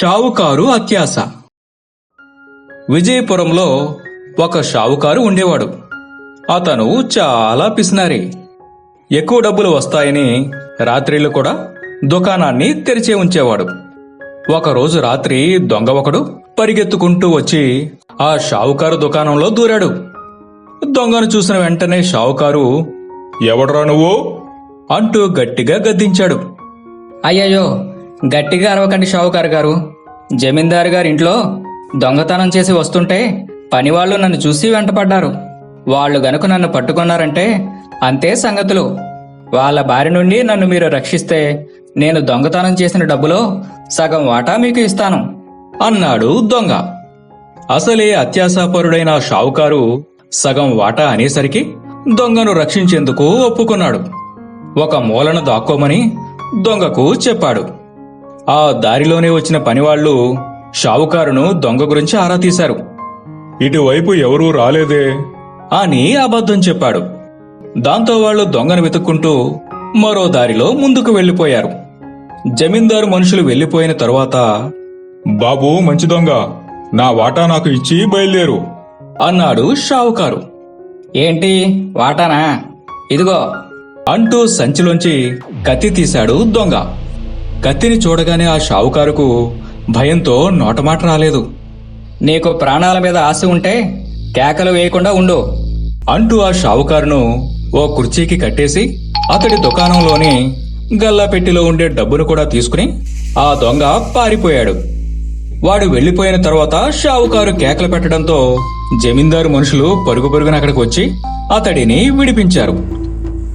షావుకారు అత్యాస. విజయపురంలో ఒక షావుకారు ఉండేవాడు. అతను చాలా పిసినారి. ఎక్కువ డబ్బులు వస్తాయని రాత్రిళ్ళు కూడా దుకాణాన్ని తెరిచే ఉంచేవాడు. ఒకరోజు రాత్రి దొంగ ఒకడు పరిగెత్తుకుంటూ వచ్చి ఆ షావుకారు దుకాణంలో దూరాడు. దొంగను చూసిన వెంటనే షావుకారు ఎవడ్రా నువ్వు? అంటూ గట్టిగా గద్దించాడు. అయ్యయ్యో గట్టిగా అరవకండి షావుకారు గారు. జమీందారు గారి ఇంట్లో దొంగతనం చేసి వస్తుంటే పనివాళ్ళు నన్ను చూసి వెంటపడ్డారు. వాళ్ళు గనుక నన్ను పట్టుకున్నారంటే అంతే సంగతులు. వాళ్ళ బారి నుండి నన్ను మీరు రక్షిస్తే నేను దొంగతనం చేసిన డబ్బులో సగం వాటా మీకు ఇస్తాను అన్నాడు దొంగ. అసలే అత్యాశాపరుడైన ఆ షావుకారు సగం వాటా అనేసరికి దొంగను రక్షించేందుకు ఒప్పుకున్నాడు. ఒక మూలను దాక్కోమని దొంగకు చెప్పాడు. ఆ దారిలోనే వచ్చిన పనివాళ్ళు షావుకారును దొంగ గురించి ఆరా తీశారు. ఇటువైపు ఎవరూ రాలేదే? అని అబద్ధం చెప్పాడు. దాంతో వాళ్ళు దొంగను వెతుక్కుంటూ మరో దారిలో ముందుకు వెళ్ళిపోయారు జమీందారు మనుషులు వెళ్ళిపోయిన తరువాత బాబు మంచి దొంగ. నా వాటా నాకు ఇచ్చి బయలుదేరు. అన్నాడు షావుకారు. ఏంటి వాటానా? ఇదిగో. అంటూ సంచిలోంచి కత్తి తీశాడు దొంగ. కత్తిని చూడగానే ఆ షావుకారుకు భయంతో నోటమాట రాలేదు. నీకు ప్రాణాల మీద ఆశ ఉంటే కేకలు వేయకుండా ఉండు. అంటూ ఆ షావుకారును ఓ కుర్చీకి కట్టేసి అతడి దుకాణంలోని గల్లా పెట్టెలో ఉండే డబ్బును కూడా తీసుకుని ఆ దొంగ పారిపోయాడు. వాడు వెళ్ళిపోయిన తర్వాత షావుకారు కేకలు పెట్టడంతో జమీందారు మనుషులు పరుగు పరుగున అక్కడికి వచ్చి అతడిని విడిపించారు.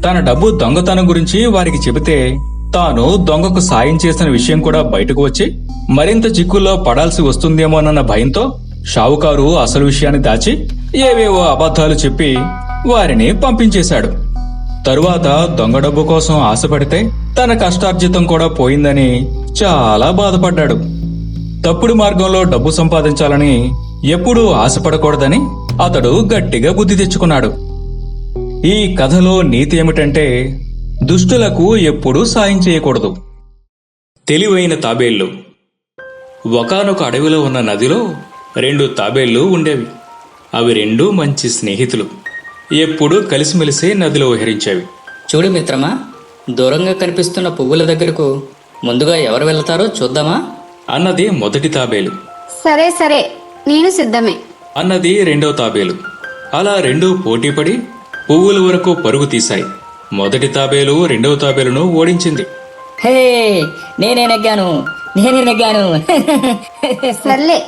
తన డబ్బు దొంగతనం గురించి వారికి చెబితే తాను దొంగకు సాయం చేసిన విషయం కూడా బయటకు వచ్చి మరింత చిక్కుల్లో పడాల్సి వస్తుందేమోనన్న భయంతో షావుకారు అసలు విషయాన్ని దాచి ఏవేవో అబద్ధాలు చెప్పి వారిని పంపించేశాడు. తరువాత దొంగ డబ్బు కోసం ఆశపడితే తన కష్టార్జితం కూడా పోయిందని చాలా బాధపడ్డాడు. తప్పుడు మార్గంలో డబ్బు సంపాదించాలని ఎప్పుడూ ఆశపడకూడదని అతడు గట్టిగా బుద్ధి తెచ్చుకున్నాడు. ఈ కథలో నీతి ఏమిటంటే దుష్టులకు ఎప్పుడూ సాయం చేయకూడదు. తెలివైన తాబేళ్ళు. ఒకానొక అడవిలో ఉన్న నదిలో రెండు తాబేళ్ళు ఉండేవి. అవి రెండూ మంచి స్నేహితులు. ఎప్పుడూ కలిసిమెలిసి నదిలో విహరించేవి. చూడు మిత్రమా దూరంగా కనిపిస్తున్న పువ్వుల దగ్గరకు ముందుగా ఎవరు వెళ్తారో చూద్దామా? అన్నది మొదటి తాబేలు. సరే సరే నేను సిద్ధమే. అన్నది రెండో తాబేలు. అలా రెండూ పోటీపడి పువ్వుల వరకు పరుగు తీశాయి. మొదటి తాబేలు రెండవ తాబేలును ఓడించింది. హే నేనే నెగ్గాను నేనే నెగ్గాను. సర్లే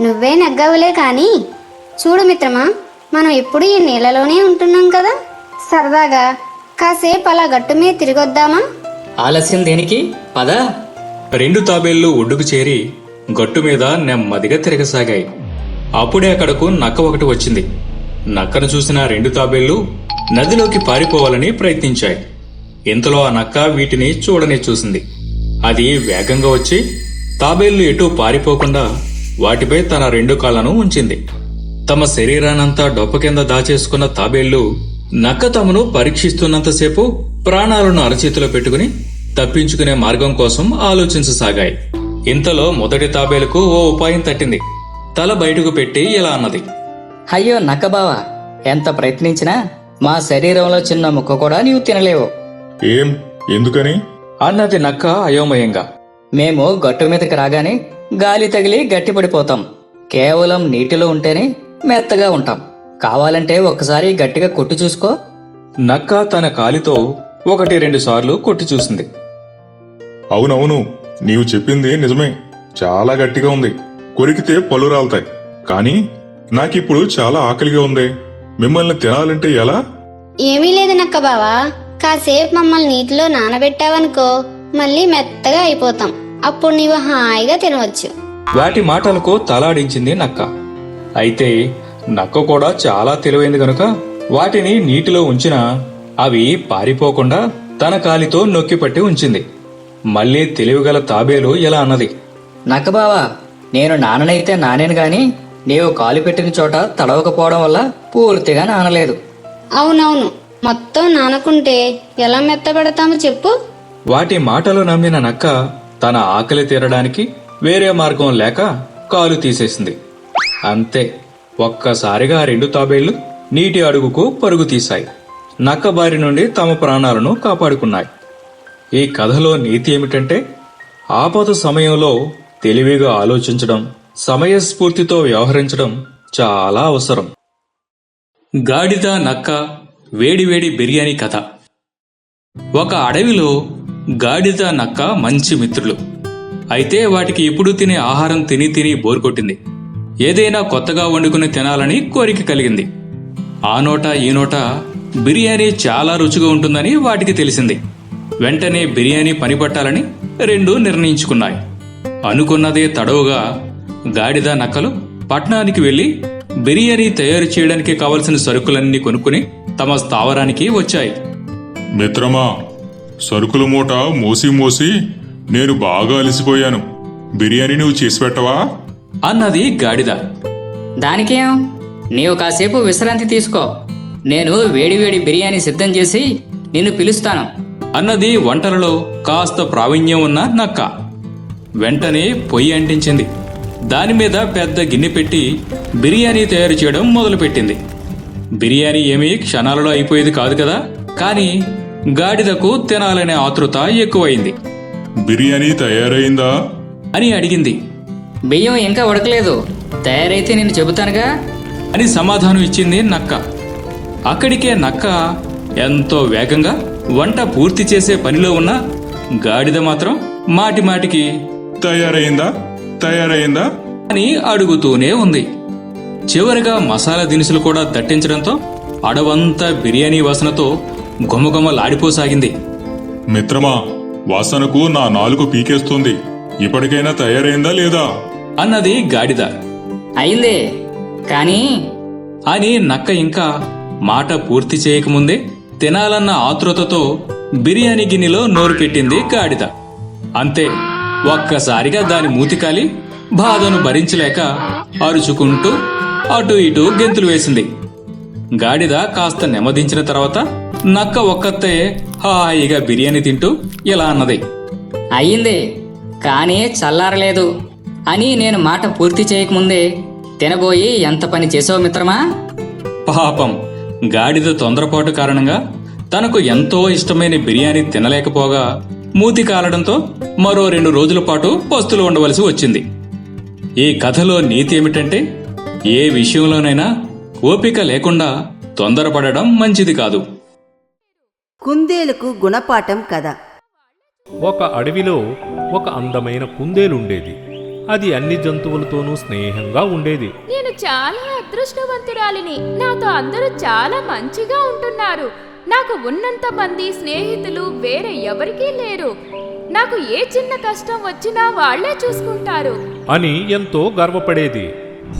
నువ్వే నగ్గవులే కానీ చూడు మిత్రమా మనం ఎప్పుడు ఈ నీళ్ళలోనే ఉంటున్నాం కదా. సరదాగా కాసేపు అలా గట్టు మీద తిరిగొద్దామా? ఆలస్యం దేనికి? పద. రెండు తాబేళ్ళు ఒడ్డుకు చేరి గట్టు మీద నెమ్మదిగా తిరగసాగాయి. అప్పుడే అక్కడకు నక్క ఒకటి వచ్చింది. నక్కను చూసిన రెండు తాబేళ్ళు నదిలోకి పారిపోవాలని ప్రయత్నించాయి. ఇంతలో ఆ నక్క వీటిని చూడనే చూసింది. అది వేగంగా వచ్చి తాబేళ్ళు ఎటూ పారిపోకుండా వాటిపై తన రెండు కాళ్ళను ఉంచింది. తమ శరీరానంతా డొప్ప కింద దాచేసుకున్న తాబేళ్ళు నక్క తమను పరీక్షిస్తున్నంతసేపు ప్రాణాలను అరచేతిలో పెట్టుకుని తప్పించుకునే మార్గం కోసం ఆలోచించసాగాయి. ఇంతలో మొదటి తాబేలుకు ఓ ఉపాయం తట్టింది. తల బయటకు పెట్టి ఇలా అన్నది. అయ్యో నక్కబావా ఎంత ప్రయత్నించినా మా శరీరంలో చిన్న ముక్క కూడా నీవు తినలేవు. ఏం? ఎందుకని? అన్నది నక్క అయోమయంగా. మేము గట్టు మీదకి రాగానే గాలి తగిలి గట్టిపడిపోతాం. కేవలం నీటిలో ఉంటేనే మెత్తగా ఉంటాం. కావాలంటే ఒకసారి గట్టిగా కొట్టు చూసుకో. నక్క తన కాలితో ఒకటి రెండు సార్లు కొట్టి చూసింది. అవునవును నీవు చెప్పింది నిజమే. చాలా గట్టిగా ఉంది. కొరికితే పళ్ళు రాలుతాయి. కానీ నాకిప్పుడు చాలా ఆకలిగా ఉంది. మిమ్మల్ని తినాలంటే ఎలా? ఏమీ లేదు నక్క బావా. కాసేపు మమ్మల్ని నీటిలో నానబెట్టావనుకో మళ్ళీ మెత్తగా అయిపోతాం. అప్పుడు నీవు హాయిగా తినవచ్చు. వాటి మాటలకు తలాడించింది నక్క. అయితే నక్క కూడా చాలా తెలివైంది గనుక వాటిని నీటిలో ఉంచినా అవి పారిపోకుండా తన కాలితో నొక్కిపట్టి ఉంచింది. మళ్ళీ తెలివిగల తాబేలు ఇలా అన్నది. నక్కబావా నేను నాననైతే నానేను గాని నీవు కాలు పెట్టిన చోట తడవకపోవడం వల్ల పూర్తిగా నానలేదు. అవునవును. మొత్తం నానకుంటే ఎలా మెత్తబడతామో చెప్పు. వాటి మాటలు నమ్మిన నక్క తన ఆకలి తీరడానికి వేరే మార్గం లేక కాలు తీసేసింది. అంతే. ఒక్కసారిగా రెండు తాబేళ్ళు నీటి అడుగుకు పరుగు తీశాయి. నక్క బారి నుండి తమ ప్రాణాలను కాపాడుకున్నాయి. ఈ కథలో నీతి ఏమిటంటే ఆపద సమయంలో తెలివిగా ఆలోచించడం సమయస్ఫూర్తితో వ్యవహరించడం చాలా అవసరం. గాడిద నక్క వేడివేడి బిర్యానీ కథ. ఒక అడవిలో గాడిద నక్క మంచి మిత్రులు. అయితే వాటికి ఎప్పుడు తినే ఆహారం తిని తిని బోర్ కొట్టింది. ఏదైనా కొత్తగా వండుకుని తినాలని కోరిక కలిగింది. ఆ నోట ఈ నోట బిర్యానీ చాలా రుచిగా ఉంటుందని వాటికి తెలిసింది. వెంటనే బిర్యానీ పని పట్టాలని రెండు నిర్ణయించుకున్నాయి. అనుకున్నదే తడవుగా గాడిద నక్కలు పట్నానికి వెళ్ళి బిర్యానీ తయారు చేయడానికి కావలసిన సరుకులన్నీ కొనుక్కుని తమ స్థావరానికి వచ్చాయి. మిత్రమా సరుకుల మూట మోసి మోసి నేను బాగా అలసిపోయాను. బిర్యానీ నువ్వు చేసి పెట్టవా? అన్నది గాడిద. దానికేం? నీవు కాసేపు విశ్రాంతి తీసుకో. నేను వేడివేడి బిర్యానీ సిద్ధం చేసి నిన్ను పిలుస్తాను. అన్నది వంటలలో కాస్త ప్రావీణ్యం ఉన్న నక్క. వెంటనే పొయ్యి అంటించింది. దాని మీద పెద్ద గిన్నె పెట్టి బిర్యానీ తయారు చేయడం మొదలుపెట్టింది. బిర్యానీ ఏమీ క్షణాలలో అయిపోయేది కాదు కదా? కానీ గాడిదకు తినాలనే ఆతృత ఎక్కువైంది. బిర్యానీ తయారైందా? అని అడిగింది. బియ్యం ఇంకా ఉడకలేదు. తయారైతే నేను చెబుతానుగా? అని సమాధానం ఇచ్చింది నక్క. అక్కడికే నక్క ఎంతో వేగంగా వంట పూర్తి చేసే పనిలో ఉన్న గాడిద మాత్రం మాటి మాటికి తయారైందా? తయారైందా? అని అడుగుతూనే ఉంది. చివరిగా మసాలా దినుసులు కూడా దట్టించడంతో అడవంతా బిర్యానీ వాసనతో గుమగుమలాడిపోసాగింది మిత్రమా వాసనకు నా నాలుగు పీకేస్తుంది. ఇప్పటికైనా తయారైందా లేదా? అన్నది గాడిద. అయిందే కానీ? అని నక్క ఇంకా మాట పూర్తి చేయకముందే తినాలన్న ఆతృతతో బిర్యానీ గిన్నెలో నోరు పెట్టింది గాడిద. అంతే. ఒక్కసారిగా దాని మూతికాలి బాధను భరించలేక అరుచుకుంటూ అటు ఇటు గెంతులు వేసింది. గాడిద కాస్త నెమ్మదించిన తర్వాత నక్క ఒక్కతే హాయిగా బిర్యానీ తింటూ ఇలా అన్నది. అయ్యింది కానీ చల్లారలేదు అని నేను మాట పూర్తి చేయకముందే తినబోయి ఎంత పని చేసావు మిత్రమా? పాపం గాడిద తొందరపాటు కారణంగా తనకు ఎంతో ఇష్టమైన బిర్యానీ తినలేకపోగా మూతి కాలడంతో మరో రెండు రోజుల పాటు పస్తులు ఉండవలసి వచ్చింది. ఈ కథలో నీతి ఏమిటంటే ఏ విషయంలోనైనా ఓపిక లేకుండా తొందరపడడం మంచిది కాదు. కుందేలుకు గుణపాఠం కథ. ఒక అడవిలో ఒక అందమైన కుందేలుండేది అది అన్ని జంతువులతోనూ స్నేహంగా ఉండేది. నేను చాలా అదృష్టవంతురాలిని. నాతో అందరూ చాలా మంచిగా ఉంటున్నారు. నాకు ఉన్నంత మంది స్నేహితులు వేరే ఎవరికీ లేరు. నాకు ఏ చిన్న కష్టం వచ్చినా వాళ్ళే చూసుకుంటారు. అని ఎంతో గర్వపడేది.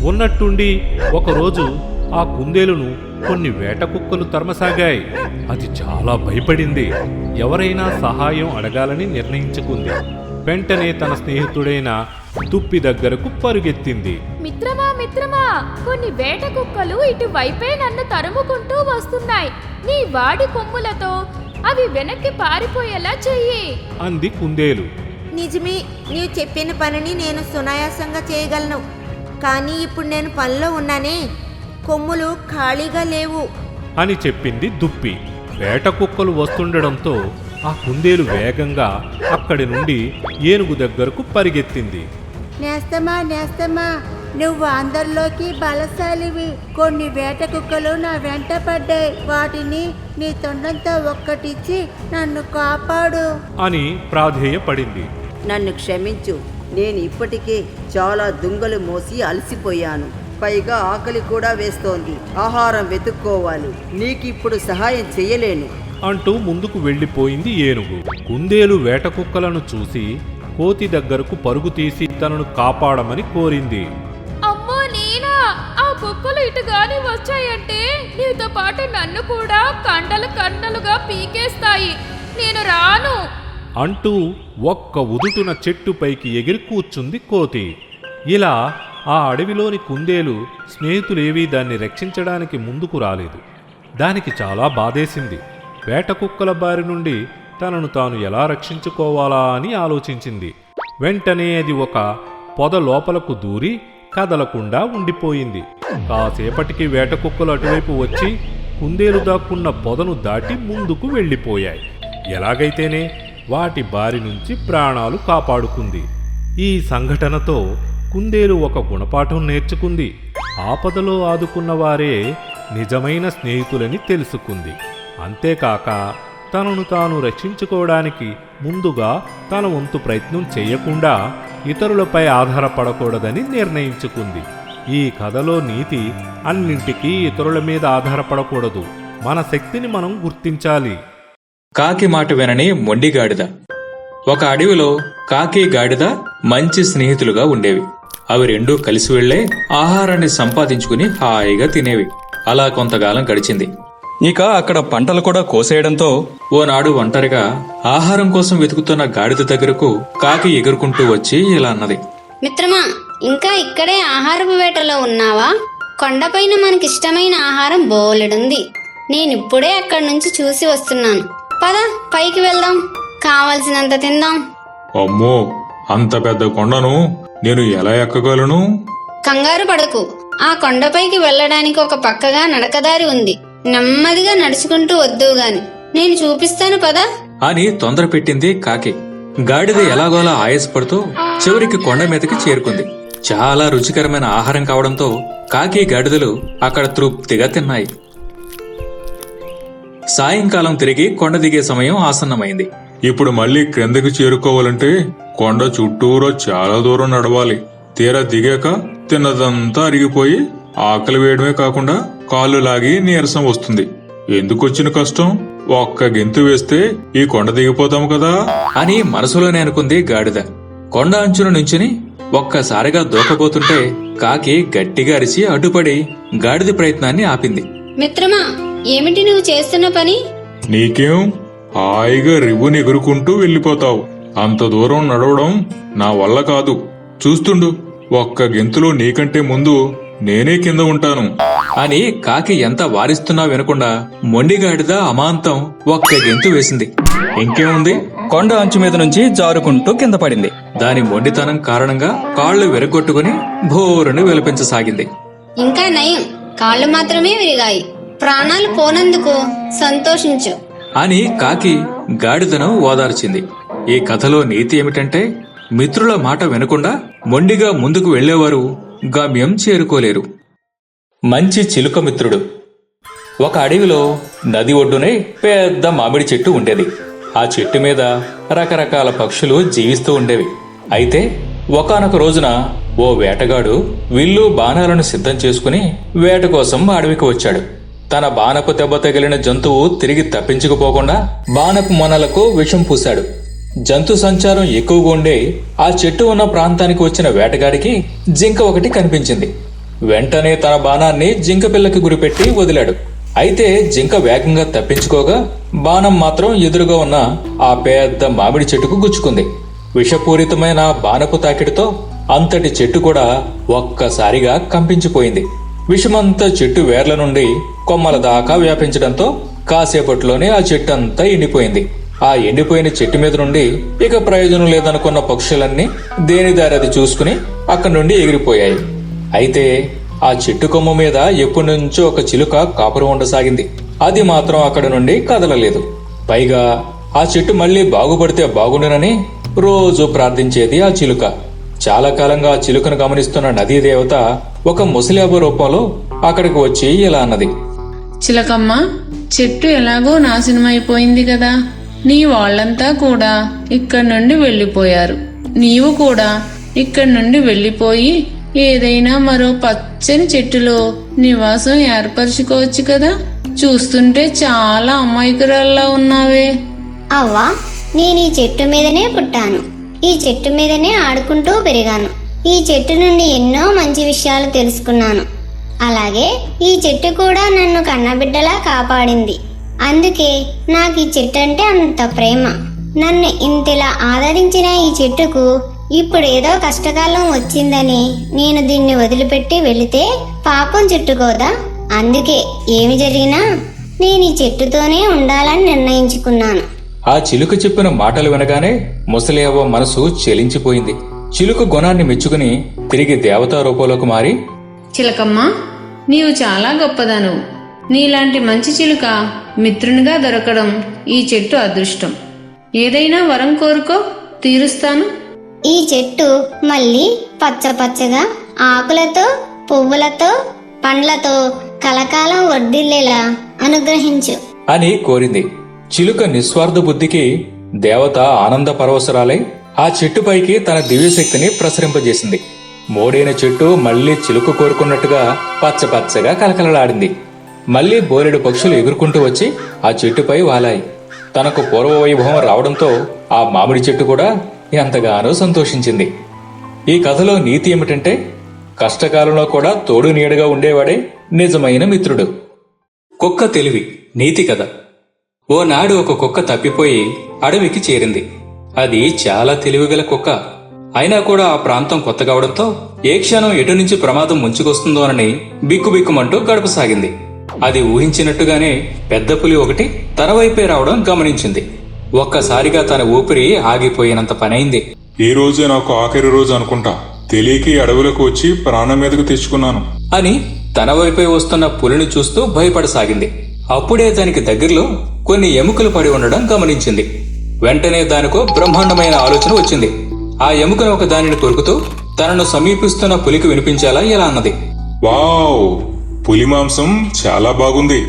ఉన్నట్టుండి ఒకరోజు ఆ కుందేలును కొన్ని వేట కుక్కలు తరమసాగాయి. అది చాలా భయపడింది. ఎవరైనా సహాయం అడగాలని నిర్ణయించుకుంది. వెంటనే తన స్నేహితుడైన తుప్పి దగ్గరకు పరుగెత్తింది. మిత్రమా మిత్రమా కొన్ని వేట కుక్కలు ఇటువైపే నన్ను తరుముకుంటూ వస్తున్నాయి. నీ వాడి కొమ్ములతో అవి వెనక్కి పారిపోయేలా చెయ్యి. అంది కుందేలు. నిజమే నీవు చెప్పిన పనిని నేను సునాయాసంగా చేయగలను. కానీ ఇప్పుడు నేను పనిలో ఉన్నానే. కొమ్ములు ఖాళీగా లేవు. అని చెప్పింది దుప్పి. వేట కుక్కలు వస్తుండడంతో ఆ కుందేలు వేగంగా అక్కడి నుండి ఏనుగు దగ్గరకు పరిగెత్తింది. నేస్తమా నేస్తమా నువ్వు అందరిలోకి బలశాలివి. కొన్ని వేట కుక్కలు నా వెంట పడ్డాయి. వాటిని నీ తొండంతో ఒక్కటిచ్చి నన్ను కాపాడు. అని ప్రాధేయపడింది. నన్ను క్షమించు. నేను ఇప్పటికే చాలా దుంగలు మోసి అలసిపోయాను. పైగా ఆకలి కూడా వేస్తోంది. ఆహారం వెతుక్కోవాలి. నీకిప్పుడు సహాయం చెయ్యలేను అంటూ ముందుకు వెళ్ళిపోయింది ఏనుగు. కుందేలు వేట కుక్కలను చూసి కోతి దగ్గరకు పరుగు తీసి తనను కాపాడమని కోరింది. కట్టలు ఇటు గాని వచ్చాయంటే నీతో పాటు నన్ను కూడా కండలు కండలుగా పీకేస్తాయి. నేను రాను. అంటూ ఒక్క ఉదుటున చెట్టుపైకి ఎగిరి కూర్చుంది కోతి. ఇలా ఆ అడవిలోని కుందేలు స్నేహితులేవీ దాన్ని రక్షించడానికి ముందుకు రాలేదు. దానికి చాలా బాధేసింది. వేట కుక్కల బారి నుండి తనను తాను ఎలా రక్షించుకోవాలా అని ఆలోచించింది. వెంటనే అది ఒక పొద లోపలకు దూరి కదలకుండా ఉండిపోయింది. కాసేపటికి వేట కుక్కలు అటువైపు వచ్చి కుందేలు దాక్కున్న పొదను దాటి ముందుకు వెళ్ళిపోయాయి. ఎలాగైతేనే వాటి బారి నుంచి ప్రాణాలు కాపాడుకుంది. ఈ సంఘటనతో కుందేలు ఒక గుణపాఠం నేర్చుకుంది. ఆపదలో ఆదుకున్న వారే నిజమైన స్నేహితులని తెలుసుకుంది. అంతేకాక తనను తాను రక్షించుకోవడానికి ముందుగా తన వంతు ప్రయత్నం చేయకుండా ఇతరులపై ఆధారపడకూడదని నిర్ణయించుకుంది. ఈ కథలో నీతి అన్నింటికీ ఇతరుల మీద ఆధారపడకూడదు. మన శక్తిని మనం గుర్తించాలి. కాకి మాట వినని మొండి గాడిద. ఒక అడవిలో కాకి గాడిద మంచి స్నేహితులుగా ఉండేవి. అవి రెండూ కలిసి వెళ్ళే ఆహారాన్ని సంపాదించుకుని హాయిగా తినేవి. అలా కొంతకాలం గడిచింది. ఇక అక్కడ పంటలు కూడా కోసేయడంతో ఓనాడు ఒంటరిగా ఆహారం కోసం వెతుకుతున్న గాడిద దగ్గరకు కాకి ఎగురుకుంటూ వచ్చి ఇలా అన్నది. మిత్రమా ఇంకా ఇక్కడే ఆహారపు వేటలో ఉన్నావా? కొండపైన మనకిష్టమైన ఆహారం బోలెడుంది. నేనిప్పుడే అక్కడి నుంచి చూసి వస్తున్నాను. పద పైకి వెళ్దాం. కావలసినంత తిందాం. అమ్మో అంత పెద్ద కొండను నేను ఎలా ఎక్కగలను? కంగారు పడకు. ఆ కొండపైకి వెళ్ళడానికి ఒక పక్కగా నడకదారి ఉంది. నెమ్మదిగా నడుచుకుంటూ వద్దు గాని. నేను చూపిస్తాను పదా. అని తొందర పెట్టింది కాకి. గాడిద ఎలాగోలా ఆయాసపడుతూ చివరికి కొండ మీదకి చేరుకుంది. చాలా రుచికరమైన ఆహారం కావడంతో కాకి గాడిదలు అక్కడ తృప్తిగా తిన్నాయి. సాయంకాలం తిరిగి కొండ దిగే సమయం ఆసన్నమైంది. ఇప్పుడు మళ్ళీ క్రిందకి చేరుకోవాలంటే కొండ చుట్టూరా చాలా దూరం నడవాలి. తీరా దిగాక తిన్నదంతా అరిగిపోయి ఆకలి వేయడమే కాకుండా కాళ్ళు లాగి నీరసం వస్తుంది. ఎందుకొచ్చిన కష్టం? ఒక్క గెంతు వేస్తే ఈ కొండ దిగిపోతాం కదా? అని మనసులోనే అనుకుంది గాడిద. కొండ అంచున నుంచుని ఒక్కసారిగా దూకపోతుంటే కాకి గట్టిగా అరిచి అడ్డుపడి గాడిద ప్రయత్నాన్ని ఆపింది. మిత్రమా ఏమిటి నువ్వు చేస్తున్న పని? నీకేం? హాయిగా రివ్వుని ఎగురుకుంటూ వెళ్ళిపోతావు. అంత దూరం నడవడం నా వల్ల కాదు. చూస్తుండు ఒక్క గెంతులో నీకంటే ముందు నేనే కింద ఉంటాను. అని కాకి ఎంత వారిస్తున్నా వినకుండా మొండిగాడిద అమాంతం ఒక్క గెంతు వేసింది. ఇంకేముంది? కొండ అంచు మీద నుంచి జారుకుంటూ కింద పడింది. దాని మొండితనం కారణంగా కాళ్ళు విరగొట్టుకుని భోరుని విలపించసాగింది. ఇంకా నయం. కాళ్ళు మాత్రమే విరిగాయి. ప్రాణాలు పోనందుకు సంతోషించు. అని కాకి గాడిదను ఓదార్చింది. ఈ కథలో నీతి ఏమిటంటే మిత్రుల మాట వినకుండా మొండిగా ముందుకు వెళ్ళేవారు గమ్యం చేరుకోలేరు. మంచి చిలుక మిత్రుడు. ఒక అడవిలో నది ఒడ్డునే పెద్ద మామిడి చెట్టు ఉండేది. ఆ చెట్టు మీద రకరకాల పక్షులు జీవిస్తూ ఉండేవి. అయితే ఒకానొక రోజున ఓ వేటగాడు విల్లు బాణాలను సిద్ధం చేసుకుని వేట కోసం అడవికి వచ్చాడు. తన బాణపు దెబ్బ తగిలిన జంతువు తిరిగి తప్పించుకుపోకుండా బాణపు మొనలకు విషం పూశాడు. జంతు సంచారం ఎక్కువగా ఉండే ఆ చెట్టు ఉన్న ప్రాంతానికి వచ్చిన వేటగాడికి జింక ఒకటి కనిపించింది. వెంటనే తన బాణాన్ని జింక పిల్లకి గురిపెట్టి వదిలాడు. అయితే జింక వేగంగా తప్పించుకోగా బాణం మాత్రం ఎదురుగా ఉన్న ఆ పెద్ద మామిడి చెట్టుకు గుచ్చుకుంది. విషపూరితమైన బాణపు తాకిడితో అంతటి చెట్టు కూడా ఒక్కసారిగా కంపించిపోయింది. విషమంతా చెట్టు వేర్ల నుండి కొమ్మల దాకా వ్యాపించడంతో కాసేపట్లోనే ఆ చెట్టు అంతా ఎండిపోయింది. ఆ ఎండిపోయిన చెట్టు మీద నుండి ఇక ప్రయోజనం లేదనుకున్న పక్షులన్నీ దేని దారి అది చూసుకుని అక్కడి నుండి ఎగిరిపోయాయి. అయితే ఆ చెట్టు కొమ్మ మీద ఎప్పటి నుంచో ఒక చిలుక కాపురం ఉండసాగింది. అది మాత్రం అక్కడ నుండి కదలలేదు. పైగా ఆ చెట్టు మళ్ళీ బాగుపడితే బాగుండునని రోజు ప్రార్థించేది ఆ చిలుక. చాలా కాలంగా ఆ చిలుకను గమనిస్తున్న నదీ దేవత ఒక ముసలియాబ రూపంలో అక్కడికి వచ్చి ఇలా అన్నది. చిలకమ్మ చెట్టు ఎలాగో నాశనమైపోయింది కదా. నీ వాళ్ళంతా కూడా ఇక్కడి నుండి వెళ్ళిపోయారు. నీవు కూడా ఇక్కడి నుండి వెళ్ళిపోయి ఏదైనా మరో పచ్చని చెట్టులో నివాసం ఏర్పరచుకోవచ్చు కదా. చూస్తుంటే చాలా అమాయకురాల్లా ఉన్నావే. అవ్వా నేను ఈ చెట్టు మీదనే పుట్టాను. ఈ చెట్టు మీదనే ఆడుకుంటూ పెరిగాను. ఈ చెట్టు నుండి ఎన్నో మంచి విషయాలు తెలుసుకున్నాను. అలాగే ఈ చెట్టు కూడా నన్ను కన్నబిడ్డలా కాపాడింది. అందుకే నాకు ఈ చెట్టు అంటే అంత ప్రేమ. నన్ను ఇంతలా ఆదరించిన ఈ చెట్టుకు ఇప్పుడు ఏదో కష్టకాలం వచ్చిందని నేను దీన్ని వదిలిపెట్టి వెళితే పాపం చుట్టుకోదా? అందుకే ఏమి జరిగినా నేను ఈ చెట్టుతోనే ఉండాలని నిర్ణయించుకున్నాను. ఆ చిలుక చెప్పిన మాటలు వినగానే ముసలియవ్వ మనసు చెలించిపోయింది. చిలుక గుణాన్ని మెచ్చుకుని తిరిగి దేవతా రూపంలోకి మారి చిలకమ్మ నీవు చాలా గొప్పదాను. నీలాంటి మంచి చిలుక మిత్రునిగా దొరకడం ఈ చెట్టు అదృష్టం. ఏదైనా వరం కోరుకో తీరుస్తాను. ఈ చెట్టు మళ్ళీ పచ్చ పచ్చగా ఆకులతో పువ్వులతో పండ్లతో కలకాలం వర్ధిల్లేలా అనుగ్రహించు. అని కోరింది. చిలుక నిస్వార్థ బుద్ధికి దేవత ఆనంద పరవశరాలై ఆ చెట్టుపైకి తన దివ్యశక్తిని ప్రసరింపజేసింది. మోడైన చెట్టు మళ్ళీ చిలుక కోరుకున్నట్టుగా పచ్చ పచ్చగా కలకలలాడింది. మళ్ళీ బోలెడు పక్షులు ఎగురుకుంటూ వచ్చి ఆ చెట్టుపై వాలాయి. తనకు పూర్వ వైభవం రావడంతో ఆ మామిడి చెట్టు కూడా ఎంతగానో సంతోషించింది. ఈ కథలో నీతి ఏమిటంటే కష్టకాలంలో కూడా తోడు నీడగా ఉండేవాడే నిజమైన మిత్రుడు. కుక్క తెలివి నీతి కథ. ఓనాడు ఒక కుక్క తప్పిపోయి అడవికి చేరింది. అది చాలా తెలివిగల కుక్క. అయినా కూడా ఆ ప్రాంతం కొత్త కావడంతో ఏ క్షణం ఎటు నుంచి ప్రమాదం ముంచుకొస్తుందోనని బిక్కుబిక్కుమంటూ గడపసాగింది. అది ఊహించినట్టుగానే పెద్ద పులి ఒకటి తన వైపే రావడం గమనించింది. ఒక్కసారిగా తన ఊపిరి ఆగిపోయినంత పనైంది. ఈ రోజే నాకు ఆఖరి రోజు అనుకుంటా. తెలియకి అడవులకు వచ్చి ప్రాణం మీదకు తెచ్చుకున్నాను. అని తన వైపే వస్తున్న పులిని చూస్తూ భయపడసాగింది. అప్పుడే దానికి దగ్గరలో కొన్ని ఎముకలు పడి ఉండడం గమనించింది. వెంటనే దానికో బ్రహ్మాండమైన ఆలోచన వచ్చింది. ఆ ఎముకను ఒక దానిని కొరుకుతూ తనను సమీపిస్తున్న పులికి వినిపించేలా ఇలా అన్నది. వావ్! పులి మాంసం చాలా బాగుంది.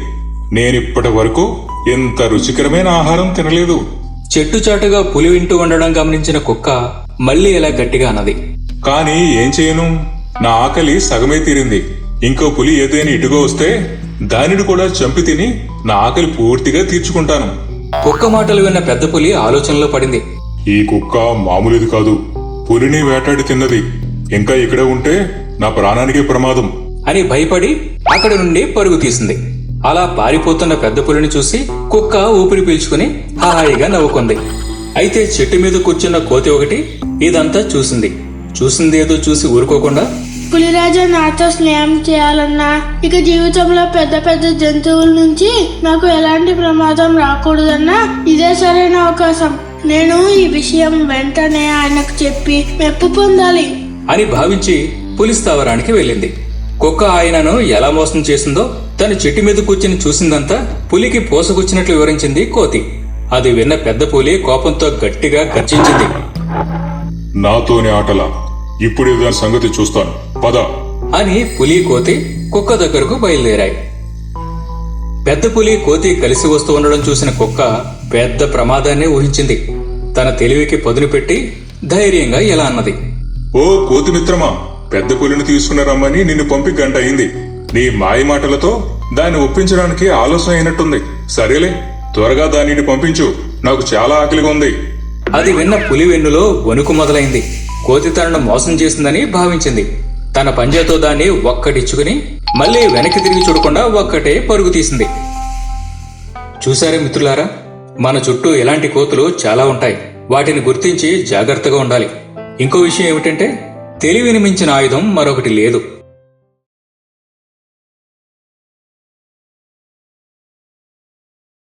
నేనిప్పటి వరకు ఇంత రుచికరమైన ఆహారం తినలేదు. చెట్టు చాటుగా పులి వింటూ ఉండడం గమనించిన కుక్క మళ్ళీ ఇలా గట్టిగా అన్నది. కానీ ఏం చేయను? నా ఆకలి సగమే తీరింది. ఇంకో పులి ఏదైనా ఇటుగా వస్తే దానిని కూడా చంపి తిని నా ఆకలి పూర్తిగా తీర్చుకుంటాను. కుక్క మాటలు విన్న పెద్ద పులి ఆలోచనలో పడింది. ఈ కుక్క మామూలుది కాదు. పులిని వేటాడి తిన్నది. ఇంకా ఇక్కడే ఉంటే నా ప్రాణానికి ప్రమాదం. అని భయపడి అక్కడి నుండి పరుగు తీసింది. అలా పారిపోతున్న పెద్ద పులిని చూసి కుక్క ఊపిరి పీల్చుకుని హాయిగా నవ్వుకుంది. అయితే చెట్టు మీద కూర్చున్న కోతి ఒకటి ఇదంతా చూసింది. చూసిందేదో చూసి ఊరుకోకుండా పులిరాజా నాతో స్నేహం చేయాలన్నా ఇక జీవితంలో పెద్ద పెద్ద జంతువుల నుంచి నాకు ఎలాంటి ప్రమాదం రాకూడదన్నా ఇదే సరైన అవకాశం. నేను ఈ విషయం వెంటనే ఆయనకు చెప్పి మెప్పు పొందాలి. అని భావించి పులి స్థావరానికి వెళ్ళింది. కుక్క ఆయనను ఎలా మోసం చేసిందో తను చెట్టు మీద కూర్చుని చూసిందంతా పులికి పోసకొచ్చినట్లు వివరించింది కోతి. అది విన్న పెద్ద పులి కోపంతో గట్టిగా గర్జించింది. నాతోని ఆటల. ఇప్పుడు దాని సంగతి చూస్తాను. పద. అని పులి కోతి కుక్క దగ్గరకు బయలుదేరాయి. పెద్ద పులి కోతి కలిసి వస్తూ ఉండడం చూసిన కుక్క పెద్ద ప్రమాదాన్ని ఊహించింది. తన తెలివికి పదును పెట్టి ధైర్యంగా ఇలా అన్నది. ఓ కోతి మిత్రమా పెద్ద పులిని తీసుకుని రమ్మని నిన్ను పంపి గంట అయింది. నీ మాయ మాటలతో దాన్ని ఒప్పించడానికి ఆలస్యం అయినట్టుంది. సరేలే త్వరగా దానిని పంపించు. నాకు చాలా ఆకలిగా ఉంది. అది విన్న పులి వెన్నులో వణుకు మొదలైంది. కోతి తనను మోసం చేసిందని భావించింది. తన పంజాతో దాన్ని ఒక్కటిచ్చుకుని మళ్ళీ వెనక్కి తిరిగి చూడకుండా ఒక్కటే పరుగు తీసింది. చూసారే మిత్రులారా? మన చుట్టూ ఇలాంటి కోతులు చాలా ఉంటాయి. వాటిని గుర్తించి జాగ్రత్తగా ఉండాలి. ఇంకో విషయం ఏమిటంటే తెలివిని మించిన ఆయుధం మరొకటి లేదు.